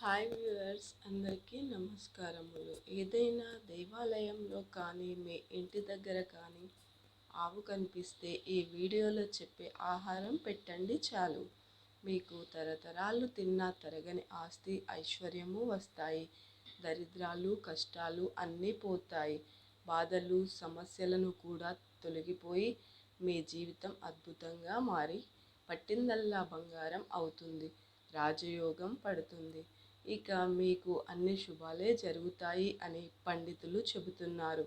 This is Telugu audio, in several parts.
హాయ్ వ్యూవర్స్ అందరికీ నమస్కారములు. ఏదైనా దేవాలయంలో కానీ మీ ఇంటి దగ్గర కానీ ఆవు కనిపిస్తే ఈ వీడియోలో చెప్పే ఆహారం పెట్టండి చాలు. మీకు తరతరాలు తిన్నా తరగని ఆస్తి ఐశ్వర్యము వస్తాయి. దరిద్రాలు కష్టాలు అన్నీ పోతాయి. బాధలు సమస్యలను కూడా తొలగిపోయి మీ జీవితం అద్భుతంగా మారి పట్టిందల్లా బంగారం అవుతుంది. రాజయోగం పడుతుంది. ఇక మీకు అన్ని శుభాలే జరుగుతాయి అని పండితులు చెబుతున్నారు.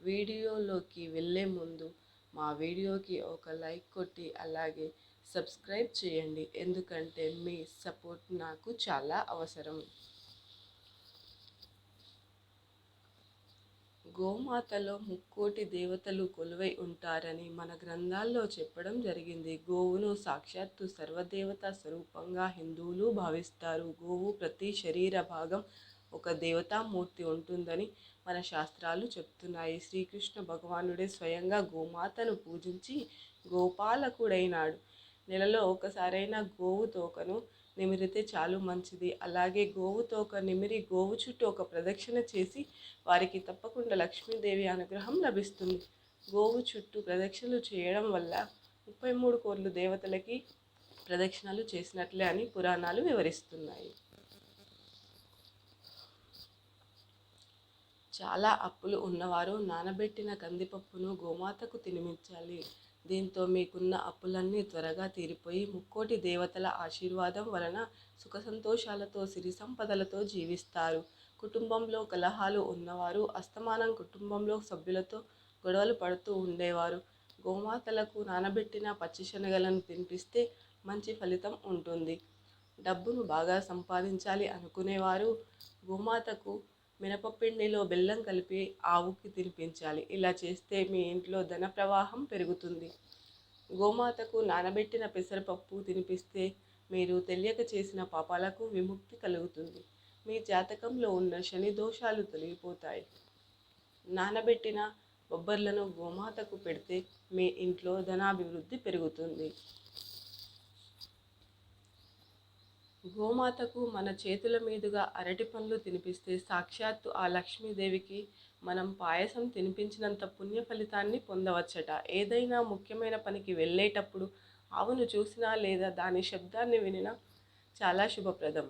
వీడియోలోకి వెళ్ళే ముందు మా వీడియోకి ఒక లైక్ కొట్టి అలాగే సబ్స్క్రైబ్ చేయండి. ఎందుకంటే మీ సపోర్ట్ నాకు చాలా అవసరం. గోమాతలో ముక్కోటి దేవతలు కొలువై ఉంటారని మన గ్రంథాల్లో చెప్పడం జరిగింది. గోవును సాక్షాత్తు సర్వదేవత స్వరూపంగా హిందువులు భావిస్తారు. గోవు ప్రతి శరీర భాగం ఒక దేవతామూర్తి ఉంటుందని మన శాస్త్రాలు చెప్తున్నాయి. శ్రీకృష్ణ భగవానుడే స్వయంగా గోమాతను పూజించి గోపాలకుడైనాడు. నెలలో ఒకసారైనా గోవు తోకను నిమిరితే చాలు మంచిది. అలాగే గోవుతో ఒక నిమిరి గోవు చుట్టూ ఒక ప్రదక్షిణ చేసి వారికి తప్పకుండా లక్ష్మీదేవి అనుగ్రహం లభిస్తుంది. గోవు చుట్టూ ప్రదక్షిణలు చేయడం వల్ల ముప్పై మూడు కోట్లు దేవతలకి ప్రదక్షిణలు చేసినట్లే అని పురాణాలు వివరిస్తున్నాయి. చాలా అప్పులు ఉన్నవారు నానబెట్టిన కందిపప్పును గోమాతకు తినిమించాలి. దీంతో మీకున్న అప్పులన్నీ త్వరగా తీరిపోయి ముక్కోటి దేవతల ఆశీర్వాదం వలన సుఖ సంతోషాలతో సిరి సంపదలతో జీవిస్తారు. కుటుంబంలో కలహాలు ఉన్నవారు అస్తమానం కుటుంబంలో సభ్యులతో గొడవలు పడుతూ ఉండేవారు. గోమాతలకు నానబెట్టిన పచ్చిశనగలను తినిపిస్తే మంచి ఫలితం ఉంటుంది. డబ్బును బాగా సంపాదించాలి అనుకునేవారు. గోమాతకు మినపపిండిలో బెల్లం కలిపి ఆవుకి తినిపించాలి. ఇలా చేస్తే మీ ఇంట్లో ధన ప్రవాహం పెరుగుతుంది. గోమాతకు నానబెట్టిన పెసరపప్పు తినిపిస్తే మీరు తెలియక చేసిన పాపాలకు విముక్తి కలుగుతుంది. మీ జాతకంలో ఉన్న శని దోషాలు తొలగిపోతాయి. నానబెట్టిన బొబ్బర్లను గోమాతకు పెడితే మీ ఇంట్లో ధనాభివృద్ధి పెరుగుతుంది. గోమాతకు మన చేతుల మీదుగా అరటి పండ్లు తినిపిస్తే సాక్షాత్తు ఆ లక్ష్మీదేవికి మనం పాయసం తినిపించినంత పుణ్య ఫలితాన్ని పొందవచ్చట. ఏదైనా ముఖ్యమైన పనికి వెళ్ళేటప్పుడు ఆవును చూసినా లేదా దాని శబ్దాన్ని వినినా చాలా శుభప్రదం.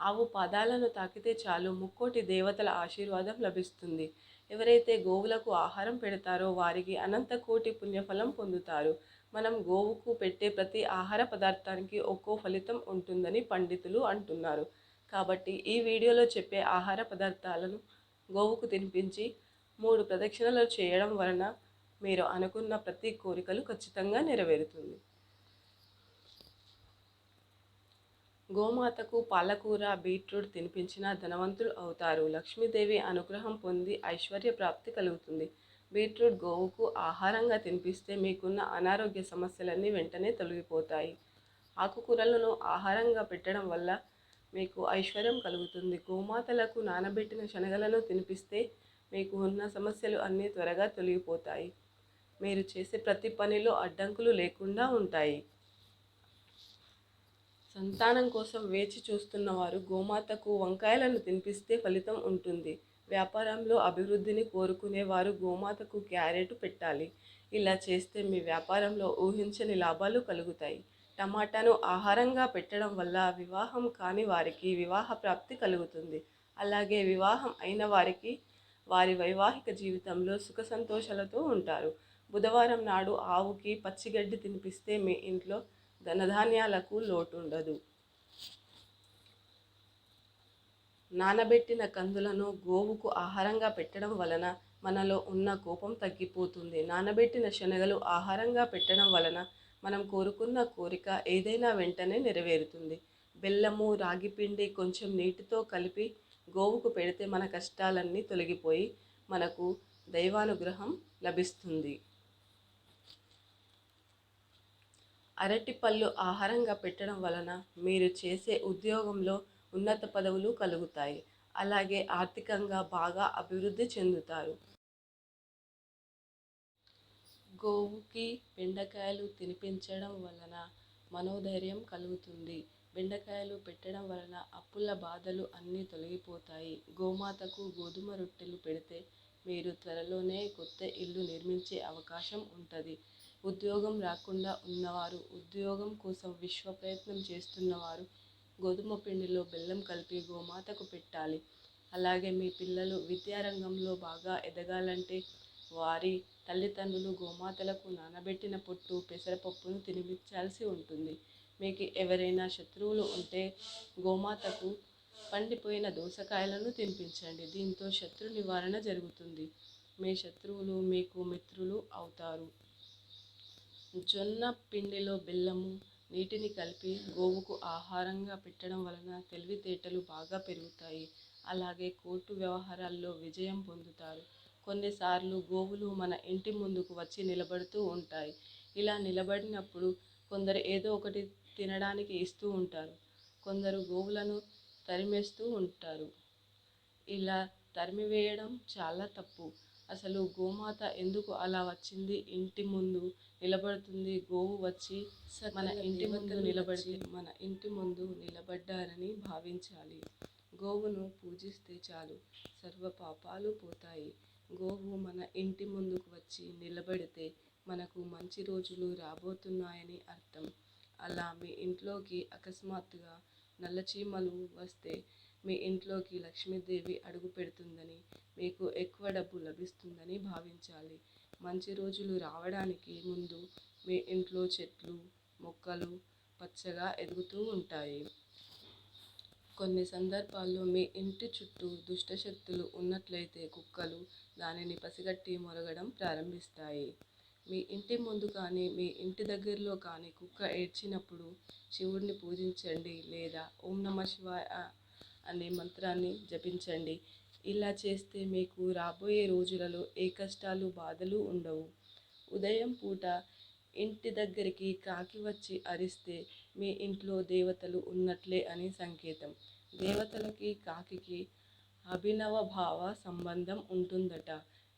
ఆవు పాదాలను తాకితే చాలు ముక్కోటి దేవతల ఆశీర్వాదం లభిస్తుంది. ఎవరైతే గోవులకు ఆహారం పెడతారో వారికి అనంత కోటి పుణ్యఫలం పొందుతారు. మనం గోవుకు పెట్టే ప్రతి ఆహార పదార్థానికి ఒక్కో ఫలితం ఉంటుందని పండితులు అంటున్నారు. కాబట్టి ఈ వీడియోలో చెప్పే ఆహార పదార్థాలను గోవుకు తినిపించి మూడు ప్రదక్షిణలు చేయడం వలన మీరు అనుకున్న ప్రతి కోరికలు ఖచ్చితంగా నెరవేరుతుంది. గోమాతకు పాలకూర బీట్రూట్ తినిపించిన ధనవంతులు అవుతారు. లక్ష్మీదేవి అనుగ్రహం పొంది ఐశ్వర్య ప్రాప్తి కలుగుతుంది. బీట్రూట్ గోవుకు ఆహారంగా తినిపిస్తే మీకున్న అనారోగ్య సమస్యలన్నీ వెంటనే తొలగిపోతాయి. ఆకుకూరలను ఆహారంగా పెట్టడం వల్ల మీకు ఐశ్వర్యం కలుగుతుంది. గోమాతలకు నానబెట్టిన శనగలను తినిపిస్తే మీకు ఉన్న సమస్యలు అన్నీ త్వరగా తొలగిపోతాయి. మీరు చేసే ప్రతి పనిలో అడ్డంకులు లేకుండా ఉంటాయి. సంతానం కోసం వేచి చూస్తున్నవారు గోమాతకు వంకాయలను తినిపిస్తే ఫలితం ఉంటుంది. వ్యాపారంలో అభివృద్ధిని కోరుకునే వారు గోమాతకు క్యారెట్ పెట్టాలి. ఇలా చేస్తే మీ వ్యాపారంలో ఊహించని లాభాలు కలుగుతాయి. టమాటాను ఆహారంగా పెట్టడం వల్ల వివాహం కాని వారికి వివాహ ప్రాప్తి కలుగుతుంది. అలాగే వివాహం అయిన వారికి వారి వైవాహిక జీవితంలో సుఖ సంతోషాలతో ఉంటారు. బుధవారం నాడు ఆవుకి పచ్చిగడ్డి తినిపిస్తే మీ ఇంట్లో ధనధాన్యాలకు లోటు ఉండదు నానబెట్టిన కందులను గోవుకు ఆహారంగా పెట్టడం వలన మనలో ఉన్న కోపం తగ్గిపోతుంది. నానబెట్టిన శనగలు ఆహారంగా పెట్టడం వలన మనం కోరుకున్న కోరిక ఏదైనా వెంటనే నెరవేరుతుంది. బెల్లము రాగిపిండి కొంచెం నీటితో కలిపి గోవుకు పెడితే మన కష్టాలన్నీ తొలగిపోయి మనకు దైవానుగ్రహం లభిస్తుంది. అరటిపళ్ళు ఆహారంగా పెట్టడం వలన మీరు చేసే ఉద్యోగంలో ఉన్నత పదవులు కలుగుతాయి. అలాగే ఆర్థికంగా బాగా అభివృద్ధి చెందుతారు. గోవుకి బెండకాయలు తినిపించడం వలన మనోధైర్యం కలుగుతుంది. బెండకాయలు పెట్టడం వలన అప్పుల బాధలు అన్నీ తొలగిపోతాయి. గోమాతకు గోధుమ రొట్టెలు పెడితే మీరు త్వరలోనే కొత్త ఇల్లు నిర్మించే అవకాశం ఉంటుంది. ఉద్యోగం రాకుండా ఉన్నవారు ఉద్యోగం కోసం విశ్వ ప్రయత్నం చేస్తున్నవారు గోధుమ పిండిలో బెల్లం కలిపి గోమాతకు పెట్టాలి. అలాగే మీ పిల్లలు విద్యారంగంలో బాగా ఎదగాలంటే వారి తల్లిదండ్రులు గోమాతలకు నానబెట్టిన పొట్టు పెసరపప్పును తినిపించాల్సి ఉంటుంది. మీకు ఎవరైనా శత్రువులు ఉంటే గోమాతకు పండిపోయిన దోసకాయలను తినిపించండి. దీంతో శత్రు నివారణ జరుగుతుంది. మీ శత్రువులు మీకు మిత్రులు అవుతారు. జొన్న పిండిలో బెల్లము నీటిని కలిపి గోవుకు ఆహారంగా పెట్టడం వలన తెలివితేటలు బాగా పెరుగుతాయి. అలాగే కోర్టు వ్యవహారాల్లో విజయం పొందుతారు. కొన్నిసార్లు గోవులు మన ఇంటి ముందుకు వచ్చి నిలబడుతూ ఉంటాయి. ఇలా నిలబడినప్పుడు కొందరు ఏదో ఒకటి తినడానికి ఇస్తూ ఉంటారు. కొందరు గోవులను తరిమేస్తూ ఉంటారు. ఇలా తరిమివేయడం చాలా తప్పు. అసలు గోమాత ఎందుకు అలా వచ్చింది? ఇంటి ముందు నిలబడుతుంది. గోవు వచ్చి మన ఇంటి ముందు నిలబడి మన ఇంటి ముందు నిలబడ్డారని భావించాలి. గోవును పూజిస్తే చాలు. సర్వ పాపాలు పోతాయి. గోవు మన ఇంటి ముందుకు వచ్చి నిలబడితే మనకు మంచి రోజులు రాబోతున్నాయని అర్థం. అలా మీ ఇంట్లోకి అకస్మాత్తుగా నల్లచీమలు వస్తే మీ ఇంట్లోకి లక్ష్మీదేవి అడుగు పెడుతుందని మీకు ఎక్కువ డబ్బు లభిస్తుందని భావించాలి. మంచి రోజులు రావడానికి ముందు మీ ఇంట్లో చెట్లు మొక్కలు పచ్చగా ఎదుగుతూ ఉంటాయి. కొన్ని సందర్భాల్లో మీ ఇంటి చుట్టూ దుష్టశక్తులు ఉన్నట్లయితే కుక్కలు దానిని పసిగట్టి మొరగడం ప్రారంభిస్తాయి. మీ ఇంటి ముందు కానీ మీ ఇంటి దగ్గరలో కానీ కుక్క ఏడ్చినప్పుడు శివుడిని పూజించండి లేదా ఓం నమ శివాయ అనే మంత్రాన్ని జపించండి. ఇలా చేస్తే మీకు రాబోయే రోజులలో ఏ కష్టాలు బాధలు ఉండవు. ఉదయం పూట ఇంటి దగ్గరికి కాకి వచ్చి అరిస్తే మీ ఇంట్లో దేవతలు ఉన్నట్లే అని సంకేతం. దేవతలకి కాకికి అభినవ భావ సంబంధం ఉంటుందట.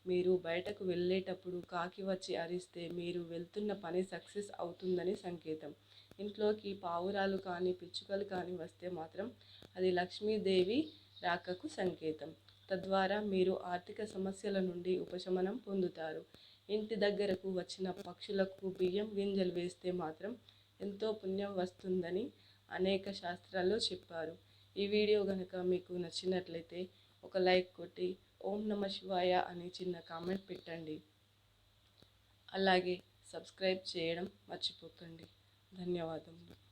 మీరు బయటకు వెళ్ళేటప్పుడు కాకి వచ్చి అరిస్తే మీరు వెళ్తున్న పని సక్సెస్ అవుతుందని సంకేతం. ఇంట్లోకి పావురాలు కానీ పిచ్చుకలు కానీ వస్తే మాత్రం అది లక్ష్మీదేవి రాకకు సంకేతం. తద్వారా మీరు ఆర్థిక సమస్యల నుండి ఉపశమనం పొందుతారు. ఇంటి దగ్గరకు వచ్చిన పక్షులకు బియ్యం గింజలు వేస్తే మాత్రం ఎంతో పుణ్యం వస్తుందని అనేక శాస్త్రాల్లో చెప్పారు. ఈ వీడియో కనుక మీకు నచ్చినట్లయితే ఒక లైక్ కొట్టి ఓం నమ శివాయ అని చిన్న కామెంట్ పెట్టండి. అలాగే సబ్స్క్రైబ్ చేయడం మర్చిపోకండి. ధన్యవాదములు.